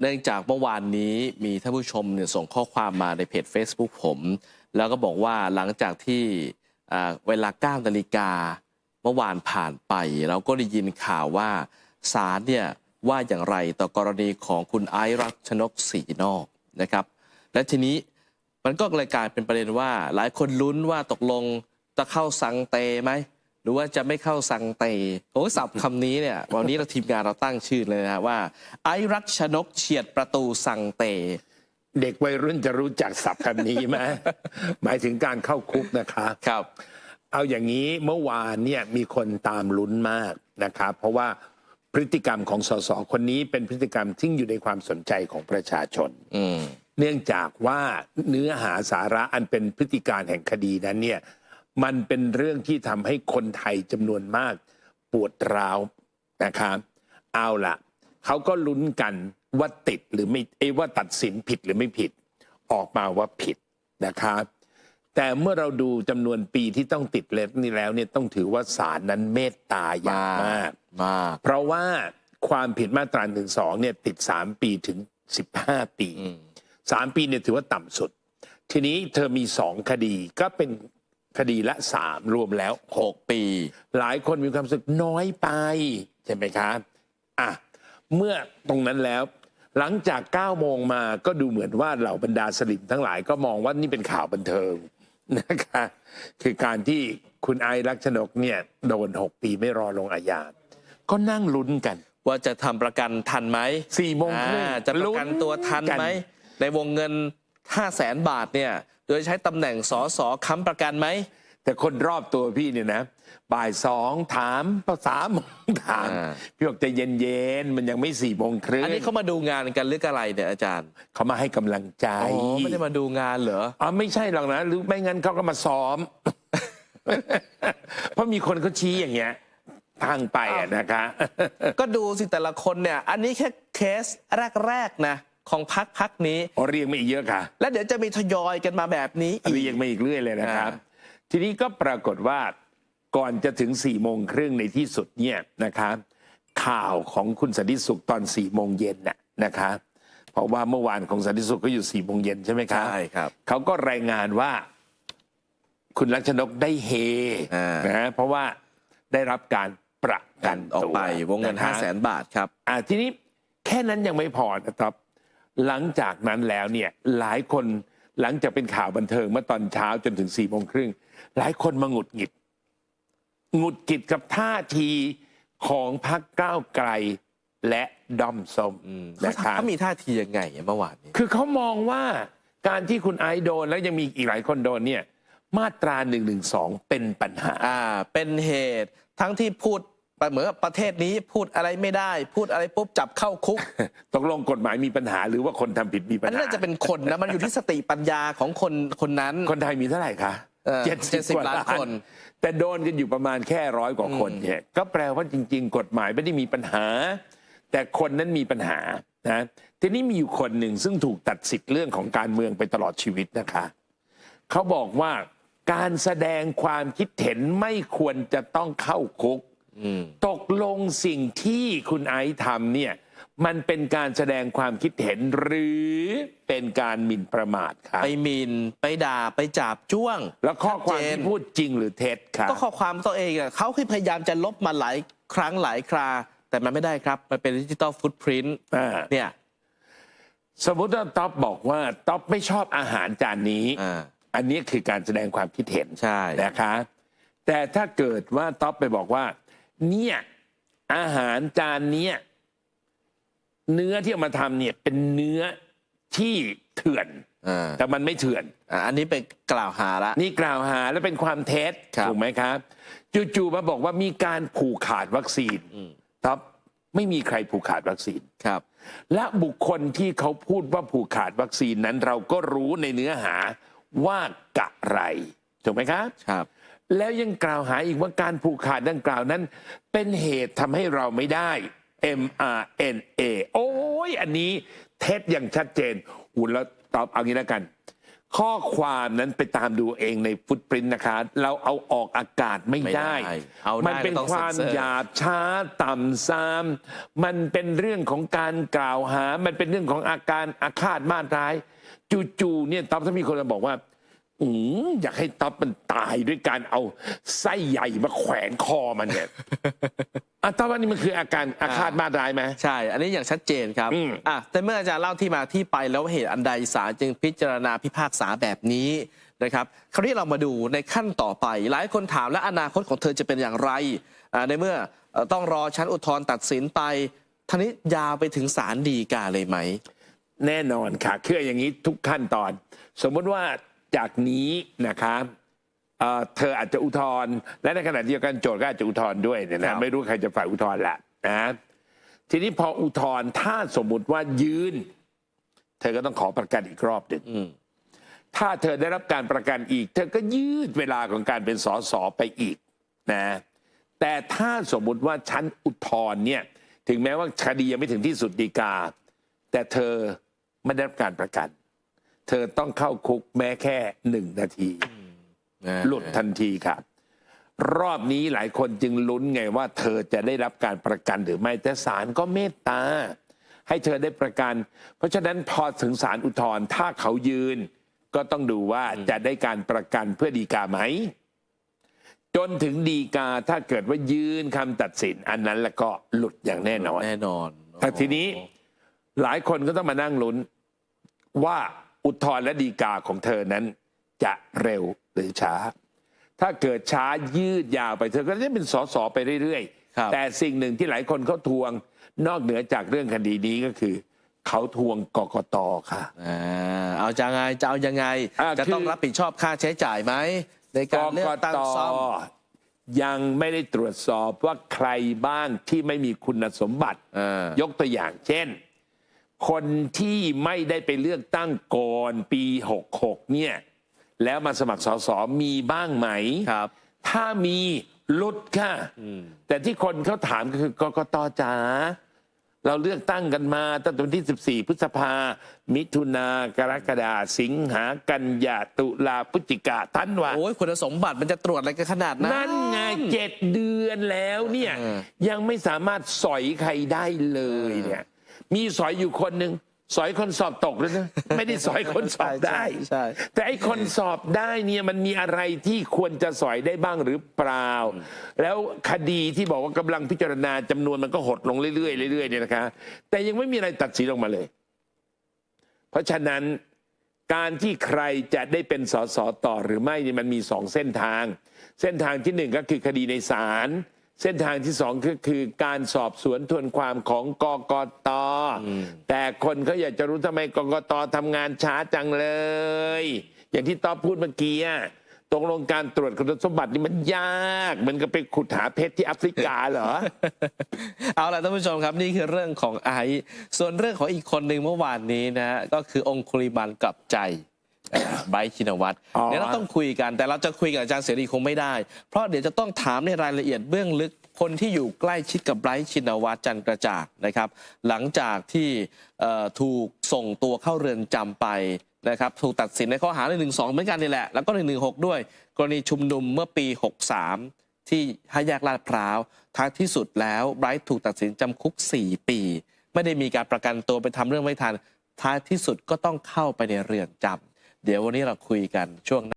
เนื่องจากเมื่อวานนี้มีท่านผู้ชมเนี่ยส่งข้อความมาในเพจ Facebook ผม แล้วก็บอกว่าหลังจากที่เวลา9นาฬิกาเมื่อวานผ่านไป เราก็ได้ยินข่าวว่าศาลเนี่ยว่าอย่างไรต่อกรณีของคุณไอรักชนกศรีนอกนะครับ และทีนี้มันก็เลยกลายเป็นประเด็นว่า หลายคนลุ้นว่าตกลงจะเข้าสังเตไหม รือว่าจะไม่เข้าสังเตโอ้สับคำนี้เนี่ยวันนี้เราทีมงานเราตั้งชื่อเลยนะว่า ไอซ์รักชนกเฉียดประตูสังเต เด็กวัยรุ่นจะรู้จักศัพท์คำนี้ไหมหมายถึงการเข้าคุกนะคะครับ เอาอย่างนี้เมื่อวานเนี่ยมีคนตามลุ้นมากนะครับ เพราะว่าพฤติกรรมของสสคนนี้เป็นพฤติกรรมที่อยู่ในความสนใจของประชาชนอืมเนื่องจากว่าเนื้อหาสาระอันเป็นพฤติการแห่งคดีนั้นเนี่ย มันเป็นเรื่องที่ทำให้คนไทยจำนวนมาก ปวดร้าวนะครับเอาละเขาก็ลุ้นกันว่าติดหรือไม่เอยว่าตัดสินผิดหรือไม่ผิด ออกมาว่าผิดนะครับแต่เมื่อเราดูจำนวนปีที่ต้องติดเล็บนี่แล้วเนี่ยต้องถือว่าศาลนั้นเมตตาอย่างมากมากเพราะว่าความผิดมาตราหนึ่งสองเนี่ยติด3ปีถึง15ปีอืมสามปีเนี่ยถือว่าต่ำสุด ทีนี้เธอมีสองคดีก็เป็น คดีละสามรวมแล้วหกปี หลายคนมีความรู้สึกน้อยไป ใช่ไหมครับอะเมื่อตรงนั้นแล้ว หลังจาก 9 โมงมาก็ดูเหมือนว่าเหล่าบรรดาสลิมทั้งหลายก็มองว่านี่เป็นข่าวบันเทิงนะคะคือการที่คุณไอซ์รักชนกเนี่ยโดน 6 ปีไม่รอลงอาญาก็นั่งลุ้นกัน ว่าจะทำประกันทันไหมสี่โมงครึ่งอ่าจะประกันตัวทันไหม ในวงเงิน 5 0 0แสนบาทเนี่ย โดยใช้ตำแหน่งสอสอค้ำประกันไหม แต่คนรอบตัวพี่เนี่ยนะบ่ายสองถามภาษามโมงถาม อ่า พี่บอกใจะเย็นๆ มันยังไม่สี่โมงครึ่งอันนี้เขามาดูงานกันหรืออะไรเนี่ยอาจารย์เขามาให้กำลังใจอ๋อไม่ได้มาดูงานเหรอ อ๋อไม่ใช่หรอกนะ หรือไม่งั้นเขาก็มาซ้อม เพราะมีคนเขาชี้อย่างเงี้ย ทางไปอะนะคะ ก็ดูสิแต่ละคนเนี่ย อันนี้แค่เคสแรก ๆ นะ ของพักพักนี้อ๋อเรียงมาอีกเยอะค่ะ แล้วเดี๋ยวจะมีทยอยกันมาแบบนี้อีเรียกงมาอีกเรื่อยเลยนะครับอ่าทีนี้ก็ปรากฏว่าก่อนจะถึง4ี่โมงครึ่งในที่สุดเนี่ยนะครับข่าวของคุณสันติสุขตอน4ี่โมงเย็นน่ะนะคะ เพราะว่าเมื่อวานของสันติสุขก็อยู่4ี่โมงเย็นใช่ไหมครับใช่ครับเขาก็รายงานว่า คุณลักษณกได้เฮอ่านนะเพราะว่าได้รับการประกันออกตัวไปวงเงินะ5ครับ0 0แสนบาทครับ อ่าทีนี้แค่นั้นยังไม่พอนะครับ หลังจากนั้นแล้วเนี่ยหลายคนหลังจากเป็นข่าวบันเทิงเมื่อตอนเช้าจนถึงสี่โมงครึ่งหลายคนมาหงุดหงิดหงุดหงิดกับท่าทีของพรรคก้าวไกลและดอมส้มเขานะครับเขามีท่าทียังไงอะเมื่อวานนี้ คือเขามองว่าการที่คุณไอซ์โดนแล้วยังมีอีกหลายคนโดนเนี่ย มาตรา1นึเป็นปัญหาอ่าเป็นเหตุทั้งที่พูดไป เหมือนกับประเทศนี้พูดอะไรไม่ได้ พูดอะไรปุ๊บจับเข้าคุกตกลงกฎหมายมีปัญหาหรือว่าคนทำผิดมีปัญอันนั้นหาน่าจะเป็นคนนะมันอยู่ที่สติปัญญาของคนคนนั้น คนไทยมีเท่าไหร่คะเออ70 70กว่าล้านล้าคนนแต่โดนกันอยู่ประมาณแค่ร้อยกว่าคนอืมเนี่ยก็แปลว่าจริง ๆ กฎหมายไม่ได้มีปัญหา แต่คนนั้นมีปัญหานะทีนี้มีอยู่คนหนึ่งซึ่งถูกตัดสิทธิ์เรื่องของการเมืองไปตลอดชีวิตนะคะเขาบอกว่าการแสดงความคิดเห็นไม่ควรจะต้องเข้าคุกอืม ตกลงสิ่งที่คุณไอซ์ทำเนี่ย มันเป็นการแสดงความคิดเห็นหรือเป็นการหมิ่นประมาทครับ ไปหมินไปด่าไปจับจ้วงแล้วข้อความชัดเจนที่พูดจริงหรือเท็จครับก็ข้อความตัวเองอะเขาคือพยายามจะลบมาหลายครั้งหลายครา แต่มันไม่ได้ครับ มันเป็นดิจิตอลฟุตพิ้นอ่าเนี่ย สมมติว่าท็อปบอกว่าท็อปไม่ชอบอาหารจานนี้ อ่า อันนี้คือการแสดงความคิดเห็นใช่ อ่าแต่มันไม่เถื่อน อ่าอันนี้เป็นกล่าวหาละ นี่กล่าวหาและเป็นความเท็จครับ ถูกไหมครับจู่ๆมาบอกว่ามีการผูกขาดวัคซีนอืมท็อปไม่มีใครผูกขาดวัคซีน ครับ และบุคคลที่เขาพูดว่าผูกขาดวัคซีนนั้นเราก็รู้ในเนื้อหาว่ากะไรถูกไหมครับ ครับ แล้วยังกล่าวหาอีกว่าการผูกขาดดังกล่าวนั้น เป็นเหตุทำให้เราไม่ได้ mRNA โอ้ยอันนี้เท็จอย่างชัดเจนอุ่นแล้วตอบเอางี้แล้วกัน ข้อความนั้นไปตามดูเองในฟุตปรินต์นะคะ เราเอาออกอากาศไม่ไม่ได้ได้ เอาได้มันเป็นก็ต้องความเซ็นเซอร์ หยาบช้าต่ำซาม มันเป็นเรื่องของการกล่าวหา มันเป็นเรื่องของอาการอาฆาตมาตร้าย จู่ๆเนี่ยต๊อบถ้ามีคนมาบอกว่า อืมอยากให้ต๊อบมันตายด้วยการเอาไส้ใหญ่มาแขวนคอมันเนี่ย อะต๊อบว่านี่มันคืออาการอาฆาตมาตร้ายไหม ใช่ อันนี้อย่างชัดเจนครับ อืม อะ แต่เมื่ออาจารย์เล่าที่มาที่ไปแล้วเหตุอันใดศาลจึงพิจารณาพิพากษาแบบนี้นะครับ คราวนี้เรามาดูในขั้นต่อไป หลายคนถามและอนาคตของเธอจะเป็นอย่างไรอ่าในเมื่อเอ่อต้องรอชั้นอุทธรณ์ตัดสินไปท่านี้ยาวไปถึงศาลฎีกาเลยไหม แน่นอนค่ะ คืออย่างนี้ทุกขั้นตอน สมมติว่า จากนี้นะครับเอ่อเธออาจจะอุทธรณ์และในขณะเดียวกันโจทย์ก็อาจจะอุทธรณ์ด้วยเนี่ยครันะบไม่รู้ใครจะฝ่ายอุทธรณ์แหละนะทีนี้พออุทธรณ์ถ้าสมมุติว่ายืน เธอก็ต้องขอประกันอีกรอบหนึ่งอืมถ้าเธอได้รับการประกันอีก เธอก็ยืดเวลาของการเป็นสสไปอีกนะแต่ถ้าสมมุติว่าชั้นอุทธรณ์เนี่ย ถึงแม้ว่าคดียังไม่ถึงที่สุดดีกา แต่เธอไม่ได้รับการประกัน เธอต้องเข้าคุกแม้แค่หนึ่งนาทีนะหลุดทันทีครับรอบนี้หลายคนจึงลุ้นไงว่า เธอจะได้รับการประกันหรือไม่แต่ศาลก็เมตตา ให้เธอได้ประกัน เพราะฉะนั้นพอถึงศาลอุทธรณ์ถ้าเขายืน ก็ต้องดูว่าจะได้การประกันเพื่อดีกาไหม จนถึงดีกาถ้าเกิดว่ายืนคำตัดสิน อันนั้นแล้วก็หลุดอย่างแน่นอนแน่นอนแต่ทีนี้หลายคนก็ต้องมานั่งลุ้นว่า อุทธรณ์และดีกาของเธอนั้น จะเร็วหรือช้า ถ้าเกิดช้ายืดยาวไปเธอก็จะเป็นสสไปเรื่อยครับๆแต่สิ่งหนึ่งที่หลายคนเขาทวงนอกเหนือจากเรื่องคดีนี้ก็คือเขาทวงกกตค่ะอ่าเอาจะไงจะเอายังไงอ่าจะต้องคือรับผิดชอบค่าใช้จ่ายไหมในกการเลือกกตั้งตซ่อมยังไม่ได้ตรวจสอบว่าใครบ้างที่ไม่มีคุณสมบัติอ่ายกตัวอย่างเช่น คนที่ไม่ได้ไปเลือกตั้งก่อนปี 66 เนี่ย แล้วมาสมัครสสมีบ้างไหมครับ ถ้ามีหลุดค่ะ แต่ที่คนเขาถามก็คือกกตจ๋าเราเลือกตั้งกันมาตั้งแต่วันที่ 14 พฤษภา มิถุนากรกฎาสิงหากันยาตุลาพฤศจิกาธันวาโอ้ยคุณสมบัติมันจะตรวจอะไรกันขนาดนั้น นั่นไงเจ็ดเดือนแล้วเนี่ยเออยังไม่สามารถสอยใครได้เลยเนี่ย มีสอยอยู่คนหนึ่งสอยคนสอบตกแล้วนะไม่ได้สอยคนสอบได้ ใช่ใช่ แต่ไอ้คนสอบได้เนี่ยมันมีอะไรที่ควรจะสอยได้บ้างหรือเปล่า แล้วคดีที่บอกว่ากำลังพิจารณาจำนวนมันก็หดลงเรื่อยๆเรื่อยๆเนี่ยนะคะ แต่ยังไม่มีอะไรตัดสินออกมาเลย เพราะฉะนั้นการที่ใครจะได้เป็นสสต่อหรือไม่เนี่ยมันมีสองเส้นทาง เส้นทางที่หนึ่งก็คือคดีในศาล เส้นทางที่สองก็คือการสอบสวนทวนความของกกต แต่คนเขาอยากจะรู้ทำไมกกตทำงานช้าจังเลย อย่างที่ต๊อบพูดเมื่อกี้อะตกลงการตรวจคุณสมบัตินี่มันยากเหมือนกับไปขุดหาเพชรที่แอฟริกาเหรอ เอาล่ะท่านผู้ชมครับนี่คือเรื่องของไอซ์ส่วนเรื่องของอีกคนหนึ่งเมื่อวานนี้นะฮะก็คือองคุลิมันกลับใจ ไบร์ทชินวัตรอ๋อ เดี๋ยวเราต้องคุยกัน แต่เราจะคุยกับอาจารย์เสรีคงไม่ได้ เพราะเดี๋ยวจะต้องถามในรายละเอียดเบื้องลึกคนที่อยู่ใกล้ชิดกับไบรท์ชินวัตรจันทร์กระจ่างนะครับ หลังจากที่เอ่อถูกส่งตัวเข้าเรือนจำไปนะครับ ถูกตัดสินในข้อหา1นึเหมือนกันนี่แหละ แล้วก็1นึด้วย กรณีชุมนุมเมื่อปี 63 ที่ห้าแยกลาดพร้าวท้ายที่สุดแล้วไบรท์ถูกตัดสินจำคุก 4 ปี ไม่ได้มีการประกันตัวไปทำเรื่องไม่ทัน ท้ายที่สุดก็ต้องเข้าไปในเรือนจำ เดี๋ยววันนี้เราคุยกันช่วงหน้า